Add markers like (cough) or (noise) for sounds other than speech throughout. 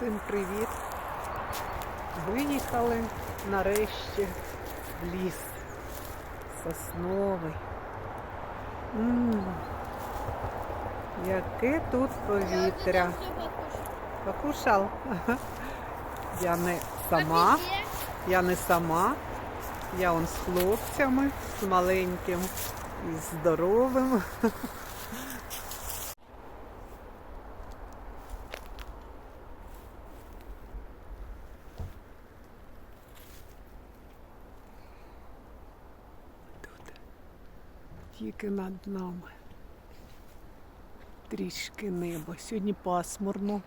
Всім привіт! Виїхали нарешті в ліс сосновий. м яке тут повітря. Покушав? (laughs) Я не сама, я не сама. Я он з хлопцями, з маленьким і здоровим. (laughs) Тут тільки над нами. Трішки небо. Сьогодні пасмурно.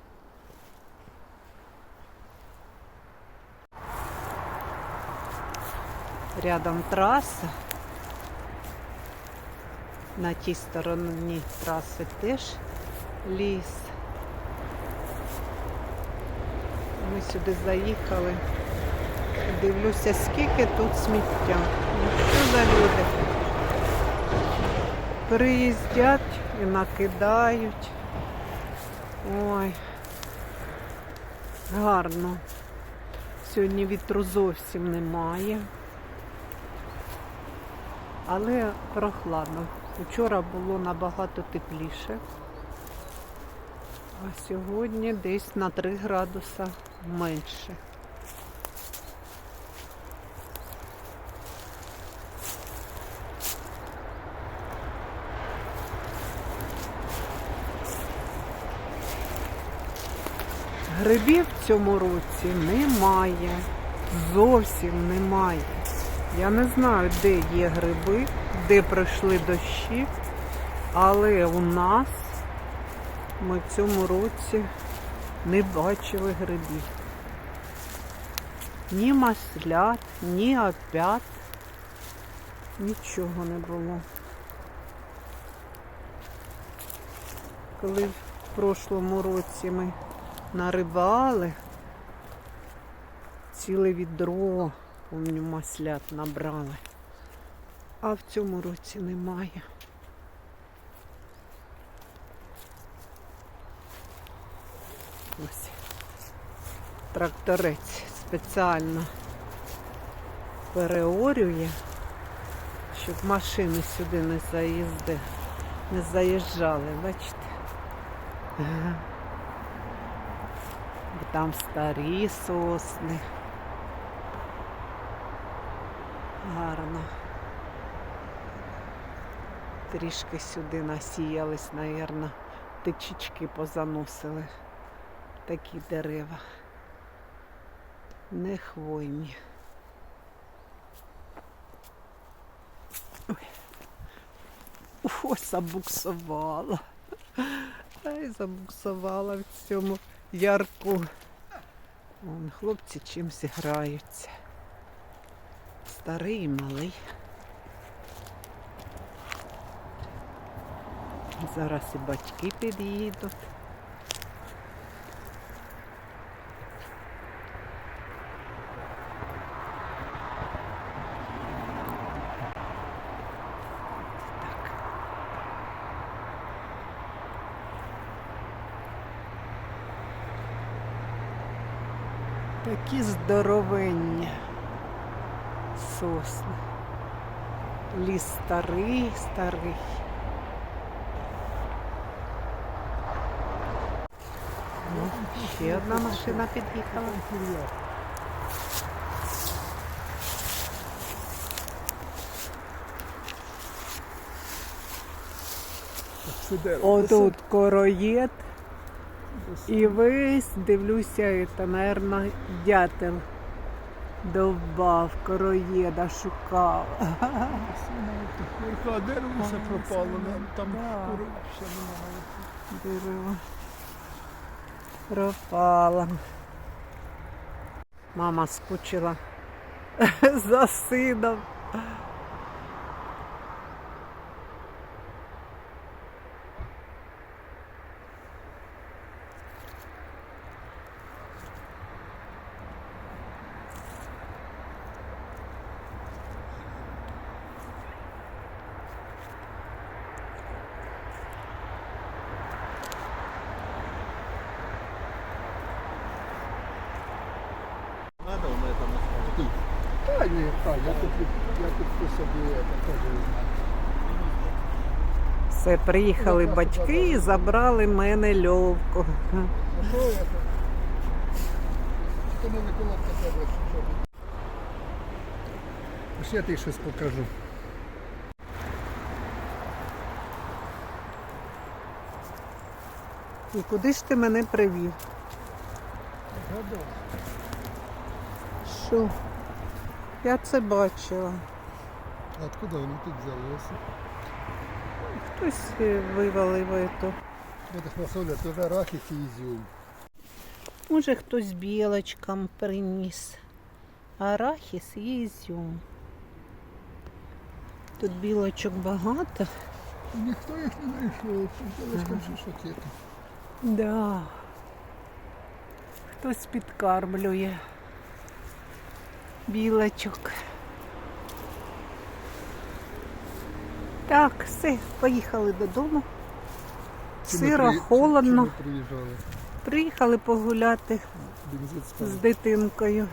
Рядом траса. На тій стороні траси теж ліс. Ми сюди заїхали. Дивлюся, скільки тут сміття. Що за люди? Приїздять і накидають. Ой, гарно. Сьогодні вітру зовсім немає. Але прохладно. Вчора було набагато тепліше. А сьогодні десь на 3 градуса менше. Грибів в цьому році немає. Зовсім немає. Я не знаю, де є гриби, де пройшли дощі, але у нас ми в цьому році не бачили грибів. Ні маслят, ні опят, нічого не було. Коли в прошлому році ми нарибали ціле відро, помню, маслят набрали. А в цьому році немає. Ось тракторець спеціально переорює, щоб машини сюди не заїзди, не заїжджали, бачите? Там старі сосни. Гарно. Трішки сюди насіялись, напевно, тичечки позаносили. Такі дерева. Не хвойні. Ой. Ось забуксувала. Ай, забуксувала в цьому ярку. Вон хлопці чимось граються. Старий і малий. Зараз і батьки під'їдуть. Такі здоровенні сосни. Ліс старий, старий. Ну, ще одна машина під'їхала. Отут короєд. І весь дивлюся, це, мабуть, дятел довбав, короєда шукав. Дерево все пропало, там все немає. Дерево пропало. Мама скучила (laughs) за сином. Приїхали батьки і забрали мене льовку. Ось я тобі щось покажу. І куди ж ти мене привів? Що? Я це бачила. А откуда воно тут взялося? Хтось е, вивалив. Это фасоля, вже арахіс і ізюм. Може хтось білочкам приніс. Арахіс і ізюм. Тут білочок багато. Ніхто їх не знайшов. Вже шокета. Да. Хтось підкармлює білочок. Так, все, поїхали додому. Сиро, холодно. приїжджали? Приїхали погуляти з дитинкою.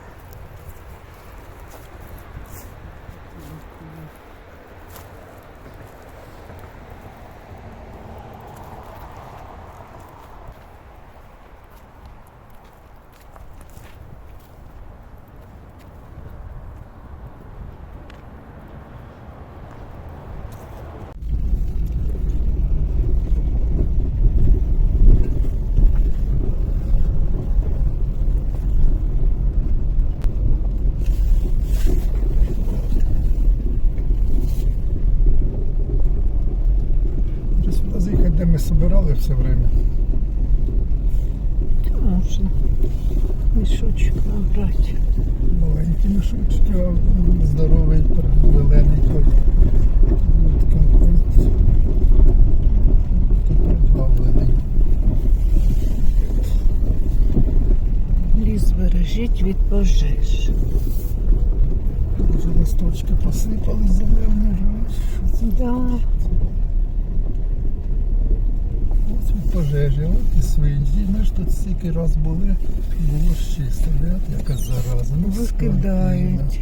Вже сюди заїхати, де ми збирали все время. Можна набрати. Маленький мішочок, а здоровий, зелений той. Ліс бережіть від пожеж. Вже листочки посипали зелені. Да. Пожежі, от і свиньї. Ми ж тут стільки раз були, було ж чисто, яка зараза. Ну, скотина. Викидають.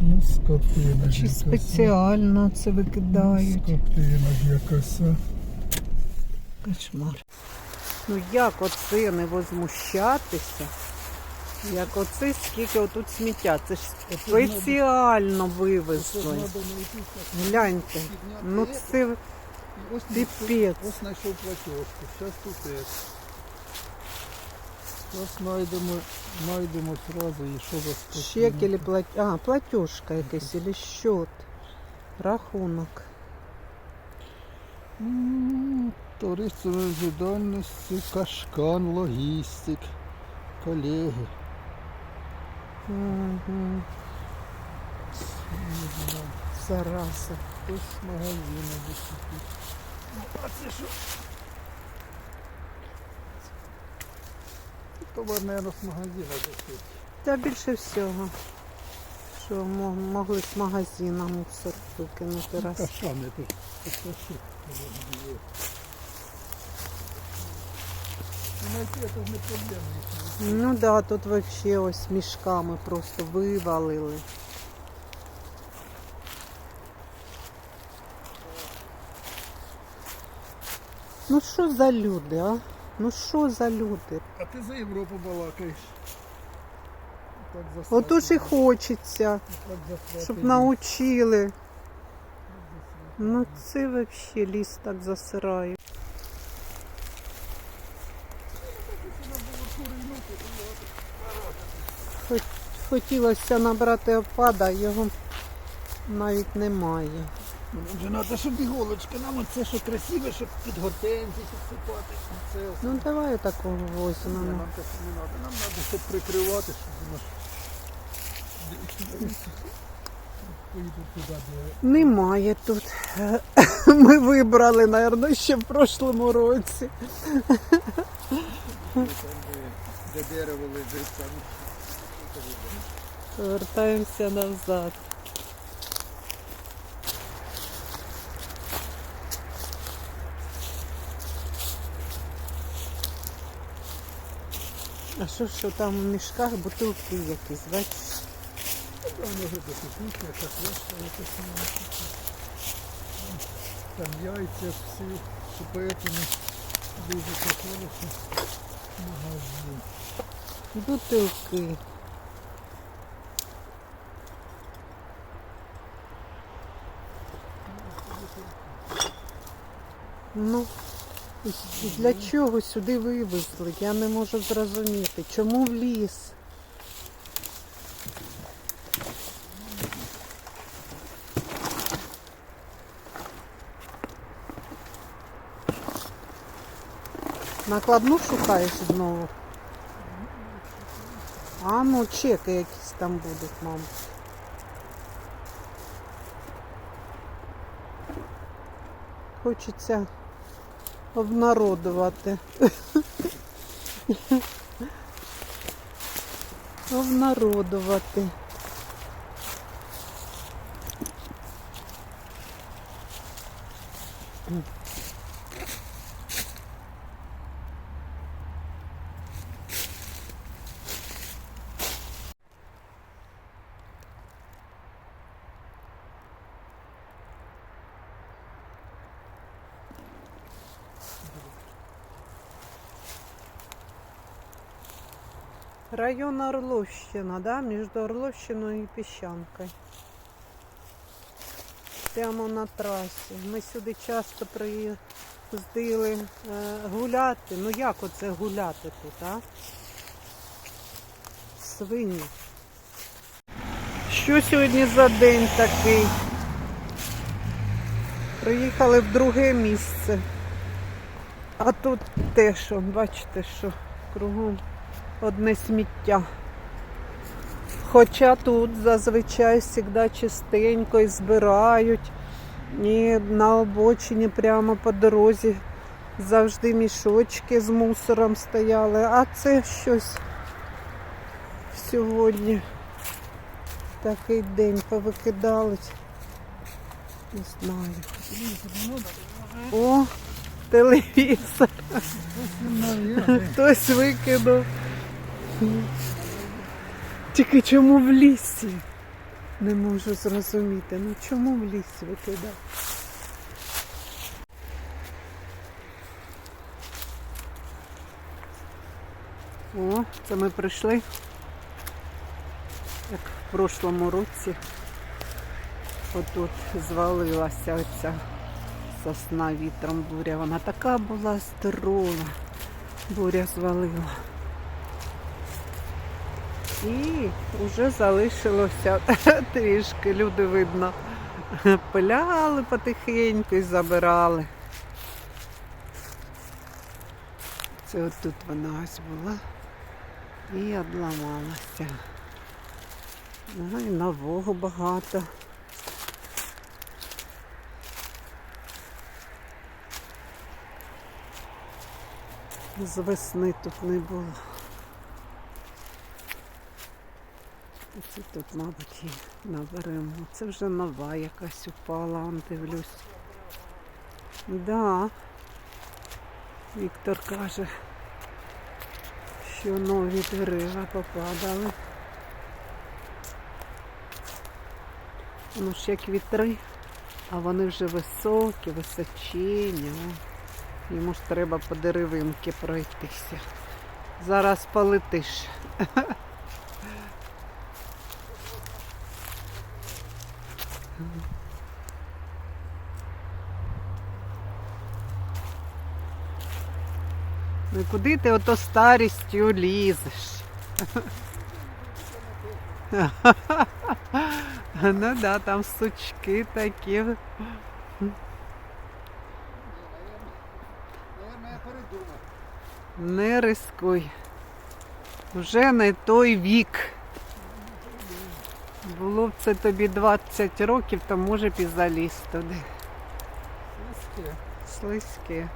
Ну, скотина ж Чи якась. спеціально це викидають. Скотина ж якась. а. Кошмар. Ну як оце не возмущатися? Як оце скільки отут сміття? Це ж спеціально вивезли. так, Гляньте. Ну це Ось піпець. Ось знайшов платіжку. Зараз тут є. Зараз знайдемо, знайдемо одразу і що тут Чек или плат... А, платежка якась, или счет. Рахунок. М, Товариство відповідальності, Кашкан, логістик, колеги. Угу. Зараза. Десь тут. Ну, а це що? Товар, мабуть, з магазину десь. Та більше всього. Що могли з магазина мусор викинути раз. Кашани тут. Ну да, тут вообще ось мішками просто вивалили. Ну що за люди, а? Ну що за люди? А ти за Європу балакаєш. Так Отож і хочеться, Так засрати. щоб научили. Ну це вообще ліс так засирає. Хотілося набрати опада, його навіть немає. Нам же треба, щоб іголочка, нам оце що красиве, щоб під гортензії підсипати. Це Ну давай такого Ні, возьмемо. нам так не треба. Нам треба, щоб прикривати, щоб воно поїду туди, де Немає тут. (laughs) Ми вибрали, мабуть, ще в прошлому році. там, де, де дерево лежить. Там. Повертаємося назад. А що, що там в мішках бутилки якісь, бачиш? Там яйця всі супетені, дуже похоже. Магазин. Бутилки. Ну, для чого сюди вивезли? Я не можу зрозуміти. Чому в ліс? Накладну шукаєш знову? А ну чеки якісь там будуть, мам. Хочеться обнародувати. (laughs) Обнародувати. Район Орловщина, да? Между Орловщиною і Піщанкою. Прямо на трасі. Ми сюди часто приїздили е, гуляти. Ну як оце гуляти тут, а? Свині. Що сьогодні за день такий? Приїхали в друге місце. А тут те, що, бачите, що кругом одне сміття. Хоча тут зазвичай завжди чистенько і збирають. І на обочині прямо по дорозі завжди мішочки з мусором стояли. А це щось сьогодні такий день повикидали. Не знаю. О, телевізор. Хтось викинув. Тільки чому в лісі? Не можу зрозуміти. Ну чому в лісі викидав? О, це ми прийшли. Як в прошлому році. Отут звалилася оця сосна вітром буря. Вона така була здорова. Буря звалила. І вже залишилося (laughs) трішки, люди видно. Пиляли потихеньку і забирали. Це отут вона ось була і обламалася. Ну, і нового багато. З весни тут не було. Це тут, мабуть, і наберемо. Це вже нова якась упала, дивлюсь. Да. Віктор каже, що нові дерева попадали. Ну ж як вітри, а вони вже високі, височені. Йому ж треба по деревинки пройтися. Зараз полетиш. (laughs) Ну куди ти ото старістю лізеш? Ну да, там сучки такі. Не рискуй. Вже не той вік. Було б це тобі 20 років, то може б і заліз туди. Слизьке. Слизьке.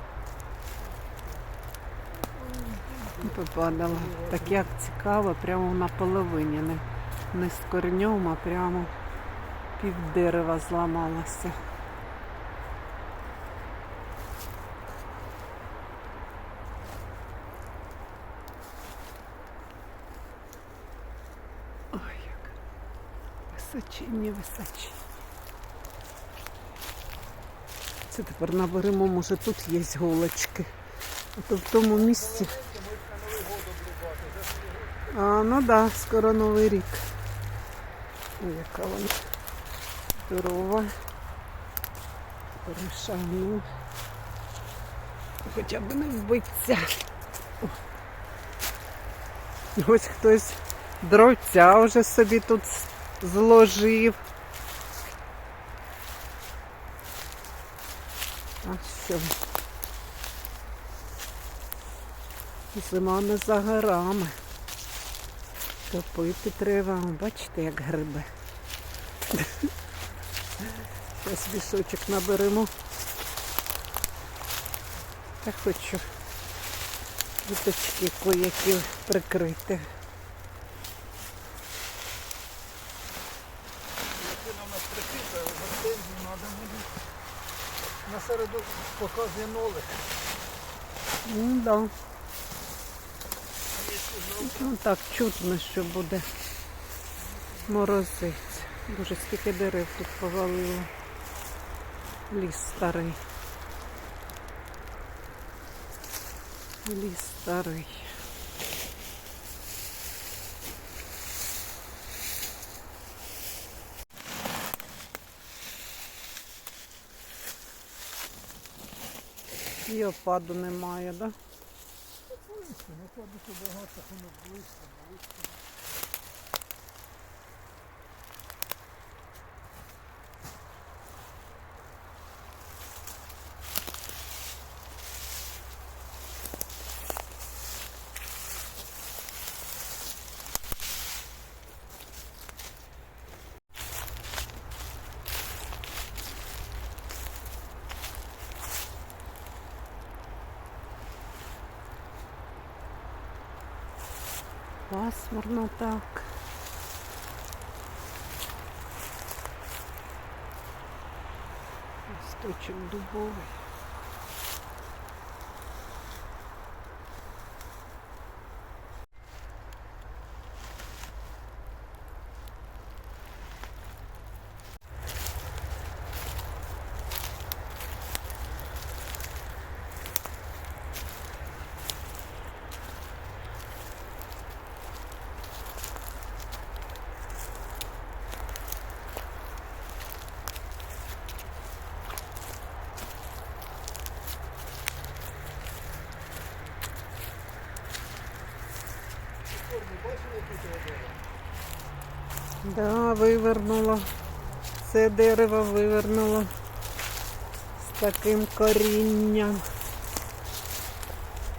Попадало. Так як цікаво, прямо на половині. Не, не з корнем, а прямо пів дерева зламалося. Височинні, височі. Це тепер наберемо, може тут є голочки. А то в тому місці. А, ну так, да, скоро Новий рік. Ой, яка вона здорова. Перешагну. Хоча б не вбиться. О. Ось хтось дровця вже собі тут зложив. А все. Зима не за горами. Топити треба. Бачите, як гриби. Зараз вішочок наберемо. Та хочу віточки кое-які прикрити. Якщо нам нас прикріпили, гортензію треба буде. На середу показує нолик. Ну да. Ну так чутно, що буде морозець. Дуже скільки дерев тут повалило. Ліс старий. Ліс старий. І опаду немає, так? Да? Ну, ходить багато, воно близько, близько. Пасмурно так. Листочок дубовий. Да, вивернуло. Це дерево вивернуло з таким корінням.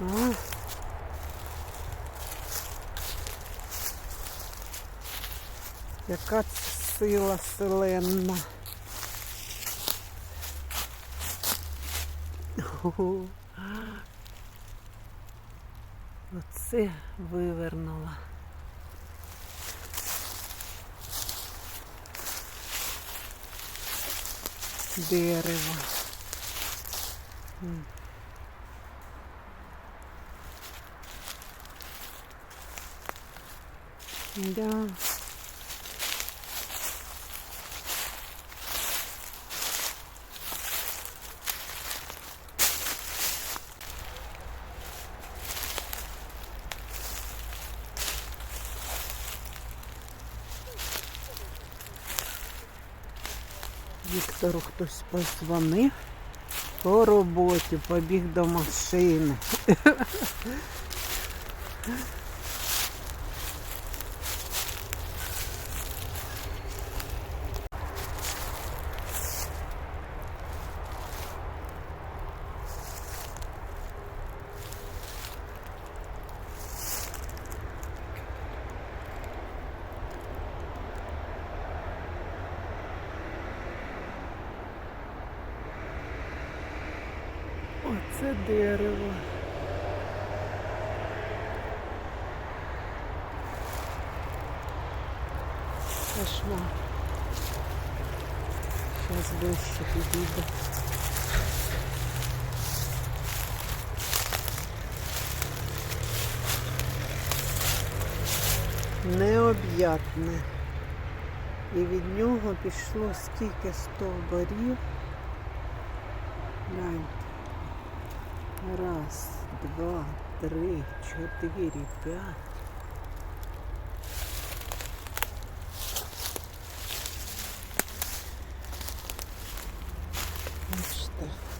А. Яка сила селенна. Оце вивернуло. Дерево. М. Да. Віктору хтось позвонив по роботі, побіг до машини. (laughs) Оце дерево. Кошмар. Сейчас ближче підійде. Необ'ятне. І від нього пішло стільки стовбарів. Гляньте. Раз, два, три, чотири, п'ять. Бачите.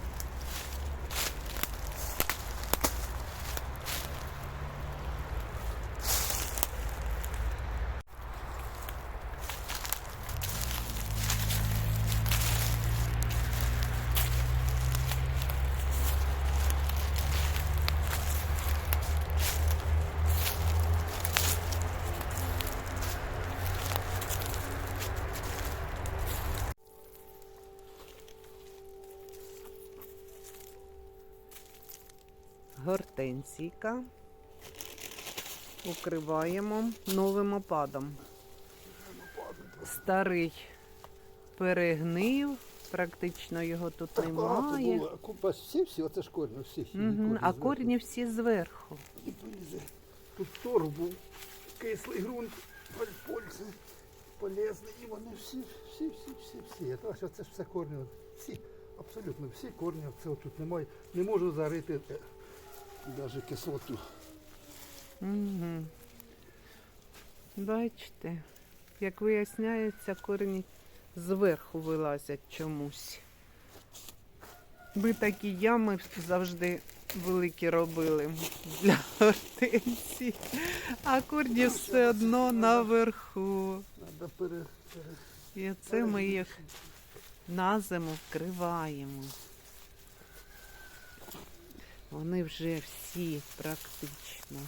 Гортензійка. Укриваємо новим опадом. Старий перегнив, практично його тут немає. Купа всі, всі, оце ж корні, всі. корні А зверху. корні всі зверху. Тут торф був, кислий ґрунт, поль- польце, полезний, і вони всі, всі, всі, всі, всі. А що це ж все корні, всі, абсолютно всі корні, це тут немає. Не можу зарити навіть кислоту. Угу. Бачите, як виясняється, корні зверху вилазять чомусь. Ми такі ями завжди великі робили для гортензії, а корні все одно наверху. І це ми їх на зиму вкриваємо. Вони вже всі практично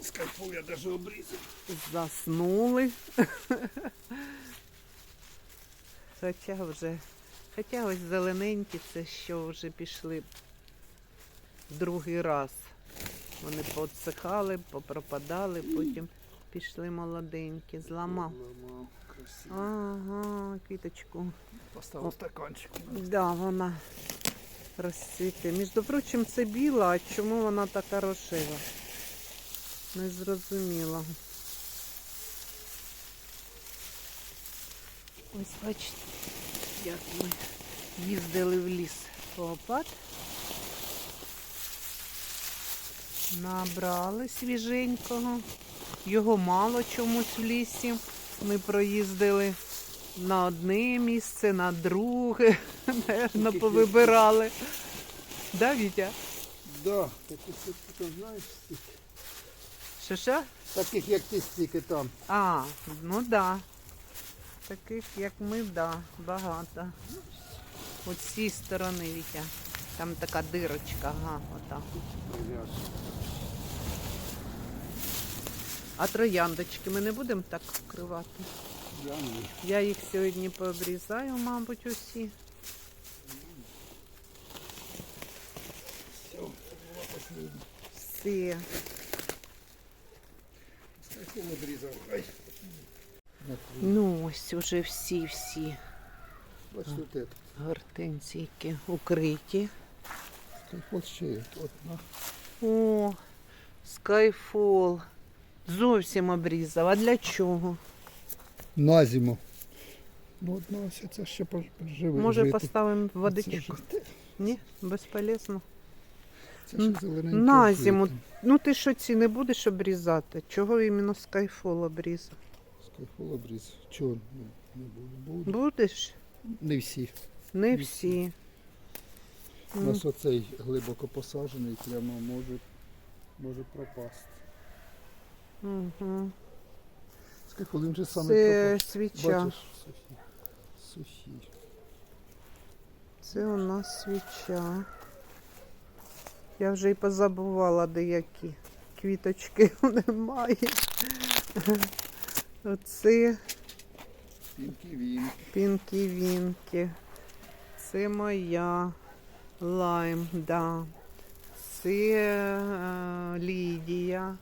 Скайпу я навіть обрізав. заснули. (laughs) Хоча вже, хоча ось зелененькі, це що вже пішли другий раз. Вони поотсихали, попропадали, потім пішли молоденькі, зламав. Ламав, красиво. Ага, квіточку. Поставив стаканчик. Да, вона розцвіте. Між прочим, це біла, а чому вона така рожева? Не зрозуміла. Ось бачите, як ми їздили в ліс по опад. Набрали свіженького. Його мало чомусь в лісі. Ми проїздили на одне місце, на друге. (laughs) Наверно, повибирали. Да, Вітя? Да, як ти там знаєш стільки. Що що? Таких як ти стільки там. А, ну да. Таких, як ми, да, багато. От з цієї сторони, Вітя. Там така дирочка, ага, отак. А трояндочки ми не будемо так вкривати. Я їх сьогодні пообрізаю, мабуть, усі. Все. Ну, ось уже всі-всі це. гортензійки укриті. Одна. О, скайфол. Зовсім обрізав. А для чого? На зиму. Ну, одна ось ця ще поживе. Може поставимо водичку? Це, Ні, безполезно. це ще зелененьке. На жовте. зиму. Ну ти що ці не будеш обрізати? Чого іменно скайфол обрізав? Скайпу обріз. Чого не, не буду? Буду. Будеш? Не всі. Не всі. У нас оцей глибоко посаджений, прямо може, може пропасти. Угу. Скайпу, він же саме Це свіча. Бачиш, сухі. Сухі. Це у нас свіча. Я вже й позабувала деякі квіточки (laughs) немає. Оце Пінки він. пінкі вінки. Це моя лайм, да. Це е, Лідія.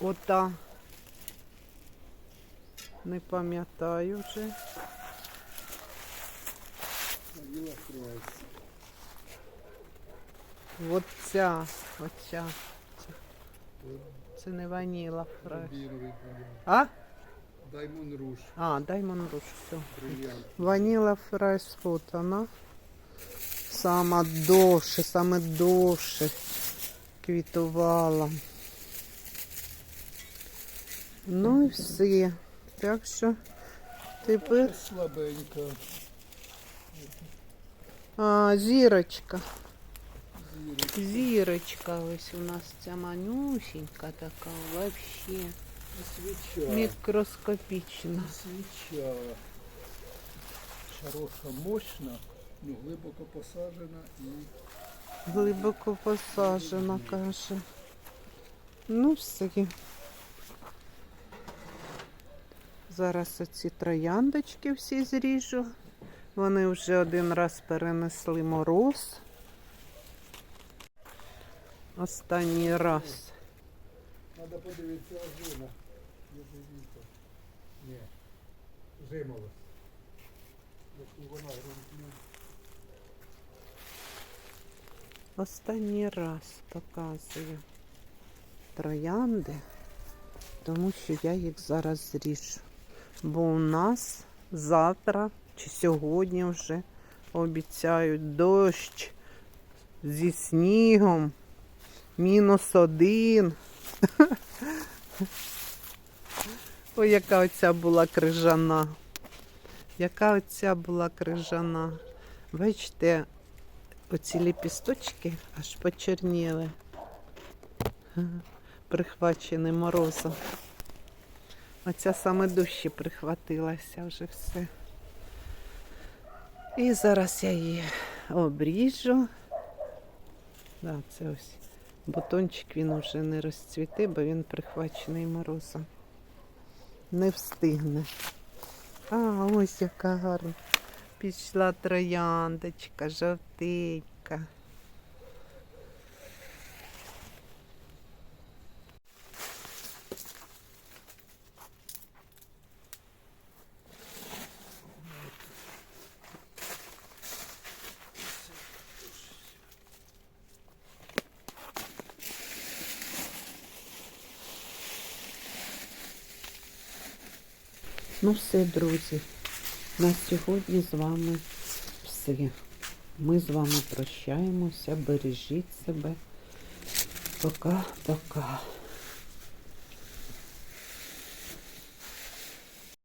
Ота. Не пам'ятаю вже. А діла Це не ваніла фреш. А? Даймон Руж. А, Diamond Rouge, все. Ваніла фреш вона сама довше, саме довше квітувала. Ну і все. Так що тепер Слабенька. а, зірочка. Зірочка. Зірочка ось у нас ця манюсінька така, вообще Свіча. мікроскопічна. Свіча. Хороша, мощна, ну глибоко посаджена і Глибоко посаджена, каже. Ну, все. Зараз оці трояндочки всі зріжу. Вони вже один раз перенесли мороз. Останній раз. Треба подивитися. Єзевіта. Ні. Грунтна. Останній раз показую троянди, тому що я їх зараз зріжу. Бо у нас завтра чи сьогодні вже обіцяють дощ зі снігом. Мінус один. (laughs) Ой, яка оця була крижана. Яка оця була крижана. Бачите, оці ліпісточки аж почерніли. Прихвачені морозом. Оця саме дужче прихватилася вже все. І зараз я її обріжу. Да, це ось бутончик він вже не розцвіте, бо він прихвачений морозом. Не встигне. А, ось яка гарна. Пішла трояндочка, жовтенька. Ну все, друзі. На сьогодні з вами все. Ми з вами прощаємося. Бережіть себе. Пока-пока.